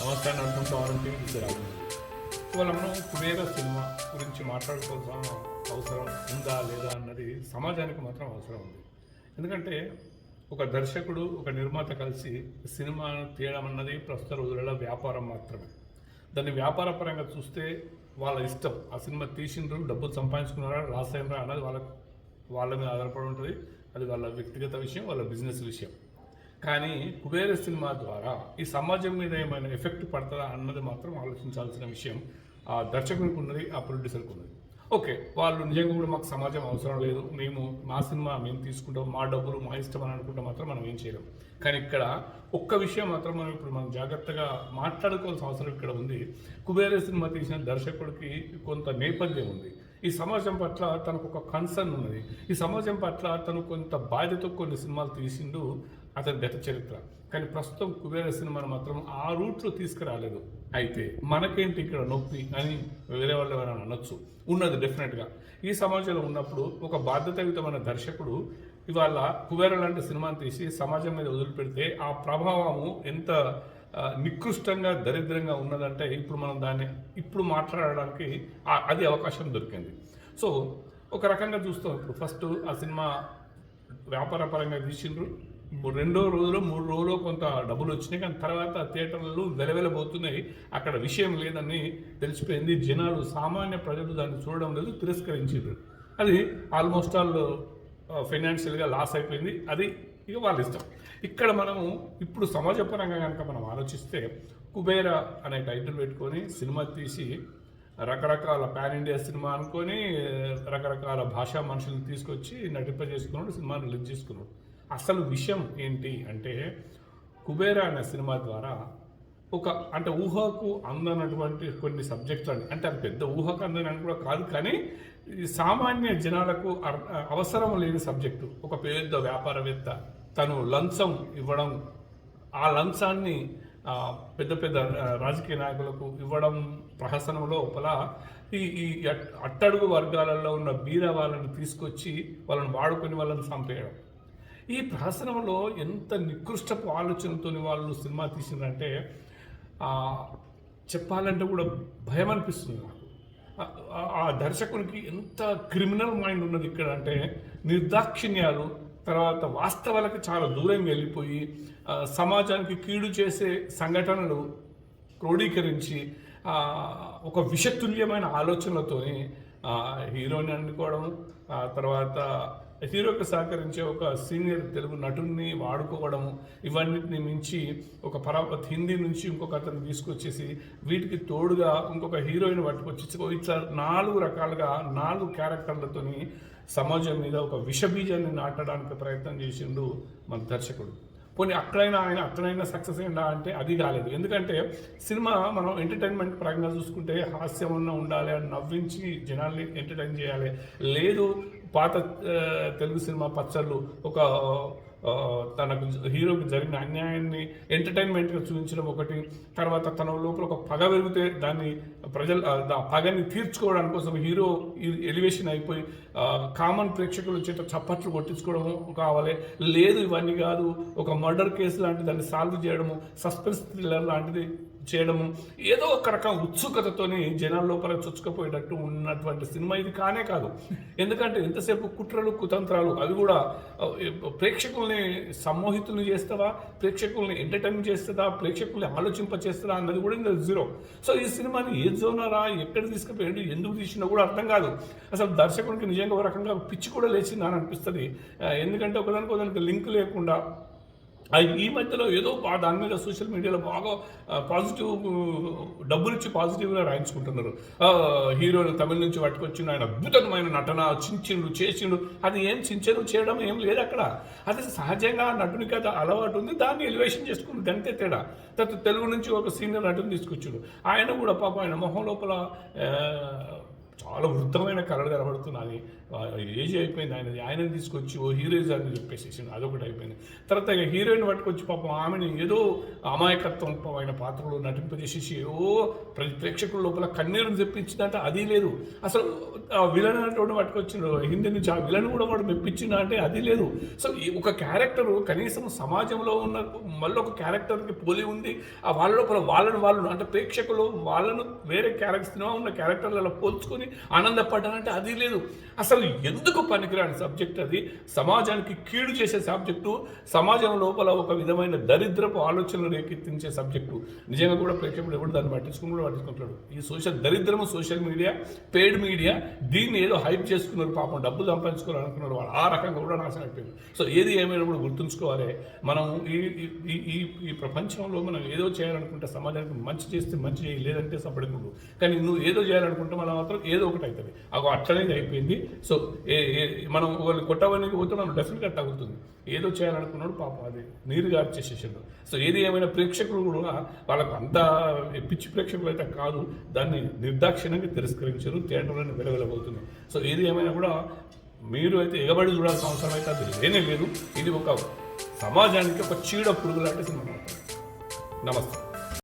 నమస్కారం అర్థం అనుకుంటామంటే ఇది రాదు ఇవాళ మనం కుబేర సినిమా గురించి మాట్లాడుకోవాల్సిన అవసరం ఉందా లేదా అన్నది సమాజానికి మాత్రం అవసరం ఉంది. ఎందుకంటే ఒక దర్శకుడు ఒక నిర్మాత కలిసి సినిమాను తీయడం అన్నది ప్రస్తుత రోజులలో వ్యాపారం మాత్రమే. దాన్ని వ్యాపార పరంగా చూస్తే వాళ్ళ ఇష్టం. ఆ సినిమా తీసిండ్రు డబ్బులు సంపాదించుకున్నారా రాసాయినరా అన్నది వాళ్ళ వాళ్ళ మీద ఆధారపడి ఉంటుంది. అది వాళ్ళ వ్యక్తిగత విషయం వాళ్ళ బిజినెస్ విషయం. కానీ కుబేర సినిమా ద్వారా ఈ సమాజం మీద ఏమైనా ఎఫెక్ట్ పడుతుందా అన్నది మాత్రం ఆలోచించాల్సిన విషయం ఆ దర్శకునికి ఉన్నది ఆ ప్రొడ్యూసర్కి ఉన్నది. ఓకే వాళ్ళు నిజంగా కూడా మాకు సమాజం అవసరం లేదు. మేము మా సినిమా మేము తీసుకుంటాం మా డబ్బులు మా ఇష్టం అని అనుకుంటే మాత్రం మనం ఏం చేయలేం. కానీ ఇక్కడ ఒక్క విషయం మాత్రం మనం ఇప్పుడు మనం జాగ్రత్తగా మాట్లాడుకోవాల్సిన అవసరం ఇక్కడ ఉంది. కుబేర సినిమా తీసిన దర్శకుడికి కొంత నేపథ్యం ఉంది. ఈ సమాజం పట్ల తనకు ఒక కన్సర్న్ ఉన్నది. ఈ సమాజం పట్ల తను కొంత బాధ్యత కొన్ని సినిమాలు తీసిండు. అతని గత చరిత్ర. కానీ ప్రస్తుతం కుబేర సినిమాను మాత్రం ఆ రూట్లో తీసుకురాలేదు. అయితే మనకేంటి ఇక్కడ నొప్పి అని వేరే వాళ్ళు ఎవరైనా అనొచ్చు. ఉన్నది డెఫినెట్గా ఈ సమాజంలో ఉన్నప్పుడు ఒక బాధ్యతాయుతమైన దర్శకుడు ఇవాళ కుబేర లాంటి సినిమాను తీసి సమాజం మీద వదిలిపెడితే ఆ ప్రభావము ఎంత నికృష్టంగా దరిద్రంగా ఉన్నదంటే ఇప్పుడు మనం దాన్ని ఇప్పుడు మాట్లాడడానికి అది అవకాశం దొరికింది. సో ఒక రకంగా చూస్తాం ఇప్పుడు. ఫస్ట్ ఆ సినిమా వ్యాపార పరంగా తీసిండ్రు. రెండో రోజులో మూడు రోజులు కొంత డబ్బులు వచ్చినాయి. కానీ తర్వాత థియేటర్లు వెలవెలబోతున్నాయి. అక్కడ విషయం లేదని తెలిసిపోయింది. జనాలు సామాన్య ప్రజలు దాన్ని చూడడం లేదు తిరస్కరించారు. అది ఆల్మోస్ట్ ఆల్ ఫైనాన్షియల్గా లాస్ అయిపోయింది. అది ఇక వాళ్ళ ఇష్టం. ఇక్కడ మనము ఇప్పుడు సమాజపరంగా కనుక మనం ఆలోచిస్తే కుబేర అనే టైటిల్ పెట్టుకొని సినిమా తీసి రకరకాల పాన్ ఇండియా సినిమా అనుకొని రకరకాల భాషా మనుషులు తీసుకొచ్చి నటింపజేసుకున్నాడు సినిమాని రిలీజ్ చేసుకున్నాడు. అసలు విషయం ఏంటి అంటే కుబేర అనే సినిమా ద్వారా ఒక అంటే ఊహకు అందనటువంటి కొన్ని సబ్జెక్టులు అంటే అది పెద్ద ఊహకు అందని కూడా కాదు కానీ ఈ సామాన్య జనాలకు అర్- అవసరం లేని సబ్జెక్టు. ఒక పెద్ద వ్యాపారవేత్త తను లంచం ఇవ్వడం ఆ లంచాన్ని పెద్ద పెద్ద రాజకీయ నాయకులకు ఇవ్వడం ప్రహసనం లోపల ఈ ఈ అట్- అట్టడుగు వర్గాలలో ఉన్న బీద వాళ్ళని తీసుకొచ్చి వాళ్ళని వాడుకొని వాళ్ళని చంపేయడం. ఈ ప్రహసనంలో ఎంత నికృష్టపు ఆలోచనతో వాళ్ళు సినిమా తీసిందంటే చెప్పాలంటే కూడా భయం అనిపిస్తుంది నాకు. ఆ- దర్శకునికి ఎంత క్రిమినల్ మైండ్ ఉన్నది ఇక్కడ అంటే నిర్దాక్షిణ్యాలు తర్వాత వాస్తవాలకు చాలా దూరం వెళ్ళిపోయి సమాజానికి కీడు చేసే సంఘటనలు క్రోడీకరించి ఒక విషతుల్యమైన ఆలోచనలతోని హీరోని అనుకోవడం తర్వాత హీరోకి సహకరించే ఒక సీనియర్ తెలుగు నటుడిని వాడుకోవడం ఇవన్నిటిని మించి ఒక పర హిందీ నుంచి ఇంకొక అతను తీసుకొచ్చేసి వీటికి తోడుగా ఇంకొక హీరోయిన్ పట్టుకొచ్చి ఇట్లా నాలుగు రకాలుగా నాలుగు క్యారెక్టర్లతోని సమాజం మీద ఒక విషబీజాన్ని నాటడానికి ప్రయత్నం చేసిండు మన దర్శకుడు. పోనీ అక్కడైనా ఆయన అక్కడైనా సక్సెస్ అయిందా అంటే అది కాలేదు. ఎందుకంటే సినిమా మనం ఎంటర్టైన్మెంట్ పరంగా చూసుకుంటే హాస్యం ఉన్న ఉండాలి అని నవ్వించి జనాల్ని ఎంటర్టైన్ చేయాలి. లేదు పాత తెలుగు సినిమా పచ్చళ్ళు ఒక తనకు హీరోకి జరిగిన అన్యాయాన్ని ఎంటర్టైన్మెంట్గా చూపించడం ఒకటి తర్వాత తన లోపల ఒక పగ పెరిగితే దాన్ని ప్రజలు ఆ, దా పగని తీర్చుకోవడానికి కోసం హీరో ఎలివేషన్ అయిపోయి కామన్ ప్రేక్షకులు చేత చప్పట్లు కొట్టించుకోవడము కావాలి. లేదు ఇవన్నీ కాదు ఒక మర్డర్ కేసు లాంటి దాన్ని సాల్వ్ చేయడము సస్పెన్స్ థ్రిల్లర్ లాంటిది చేయడము ఏదో ఒక రకం ఉత్సుకతతోని జనాల లోపల చొచ్చుకపోయేటట్టు ఉన్నటువంటి సినిమా ఇది కానే కాదు. ఎందుకంటే ఎంతసేపు కుట్రలు కుతంత్రాలు అది కూడా ప్రేక్షకుల్ని సమ్మోహితుల్ని చేస్తావా ప్రేక్షకుల్ని ఎంటర్టైన్ చేస్తుందా ప్రేక్షకుల్ని ఆలోచింప చేస్తుందా అన్నది కూడా ఇంకా జీరో సో ఈ సినిమాని ఏ జోనరా ఎక్కడ తీసుకుపోయాడు ఎందుకు తీసినా కూడా అర్థం కాదు. అసలు దర్శకునికి నిజంగా ఒక రకంగా పిచ్చి కూడా లేచిందని అనిపిస్తుంది. ఎందుకంటే ఒకదానికి ఒకదానికి లింక్ లేకుండా ఈ మధ్యలో ఏదో దాని మీద సోషల్ మీడియాలో బాగా పాజిటివ్ డబ్బులు ఇచ్చి పాజిటివ్గా రాయించుకుంటున్నారు. ఆ, తమిళ నుంచి పట్టుకొచ్చిన ఆయన అద్భుతమైన నటన చించిండు చేసిండు. అది ఏం చించను చేయడం ఏం లేదు అక్కడ. అది సహజంగా నటునికి అది అలవాటు ఉంది. దాన్ని ఎలివేషన్ చేసుకుని గంతే తేడా. తర్వాత తెలుగు నుంచి ఒక సీనియర్ నటుని తీసుకొచ్చాడు. ఆయన కూడా పాప ఆయన మొహం లోపల చాలా వృద్ధమైన కలర్ కనబడుతున్నది. ఏజ్ అయిపోయింది ఆయన ఆయనని తీసుకొచ్చి ఓ హీరోయిజ్ అని చెప్పేసి అదొకటి అయిపోయింది. తర్వాత ఇక హీరోయిన్ పట్టుకొచ్చి పాపం ఆమెను ఏదో అమాయకత్వం ఆయన పాత్రలో నటింపజేసేసి ఏదో ప్రతి ప్రేక్షకుల లోపల కన్నీరుని తెప్పించిందంటే. అది లేదు. అసలు ఆ విలన్ అనేటువంటి పట్టుకొచ్చిండు. హిందీ నుంచి ఆ విలన్ కూడా వాడు మెప్పించిండు అంటే అది లేదు. సో ఈ ఒక క్యారెక్టరు కనీసం సమాజంలో ఉన్న మళ్ళీ ఒక క్యారెక్టర్కి పోలి ఉంది ఆ వాళ్ళ లోపల వాళ్ళను వాళ్ళను అంటే ప్రేక్షకులు వాళ్ళను వేరే క్యారెక్టర్ సినిమా ఉన్న క్యారెక్టర్లలో పోల్చుకొని ఆనందపడ్డారంటే అది లేదు. అసలు ఎందుకు పనికిరాని సబ్జెక్ట్ అది? సమాజానికి కీడు చేసే సబ్జెక్టు సమాజం లోపల ఒక విధమైన దరిద్రపు ఆలోచనలు రేకెత్తించే సబ్జెక్టు. నిజంగా కూడా ప్రేక్షకుడు ఎవరు దాన్ని పట్టించుకుని పట్టించుకుంటాడు ఈ సోషల్ దరిద్రము సోషల్ మీడియా పెయిడ్ మీడియా దీన్ని ఏదో హైప్ చేసుకున్నారు పాపం డబ్బులు సంపాదించుకోవాలనుకున్నారు వాళ్ళు. ఆ రకంగా కూడా నాశనం అయిపోయింది. సో ఏది ఏమైనా కూడా గుర్తుంచుకోవాలి. మనం ఈ ఈ- ఈ ప్రపంచంలో మనం ఏదో చేయాలనుకుంటే సమాజానికి మంచి చేస్తే మంచి చేయలేదంటే సపడకుండా కానీ నువ్వు ఏదో చేయాలనుకుంటే మనం మాత్రం ఏదో ఒకటి అవుతుంది అగో అట్లనేది అయిపోయింది. సో ఏ మనం వాళ్ళు కొట్టవనికి పోతే మనం డెఫినెట్గా తగులుతుంది ఏదో చేయాలనుకున్నాడు పాపం అది. నీరు గార్చేసేసాడు సో ఏది ఏమైనా ప్రేక్షకులు కూడా వాళ్ళకు అంత పిచ్చి ప్రేక్షకులు అయితే కాదు. దాన్ని నిర్దాక్షిణ్యంగా తిరస్కరించారు. థియేటర్లోనే వెలవెలబోతుంది సో ఏది ఏమైనా కూడా మీరు అయితే ఎగబడి చూడాల్సిన అవసరం అయితే అది లేనే లేదు. ఇది ఒక సమాజానికి ఒక చీడ పురుగు లాంటి సినిమా నమస్తే.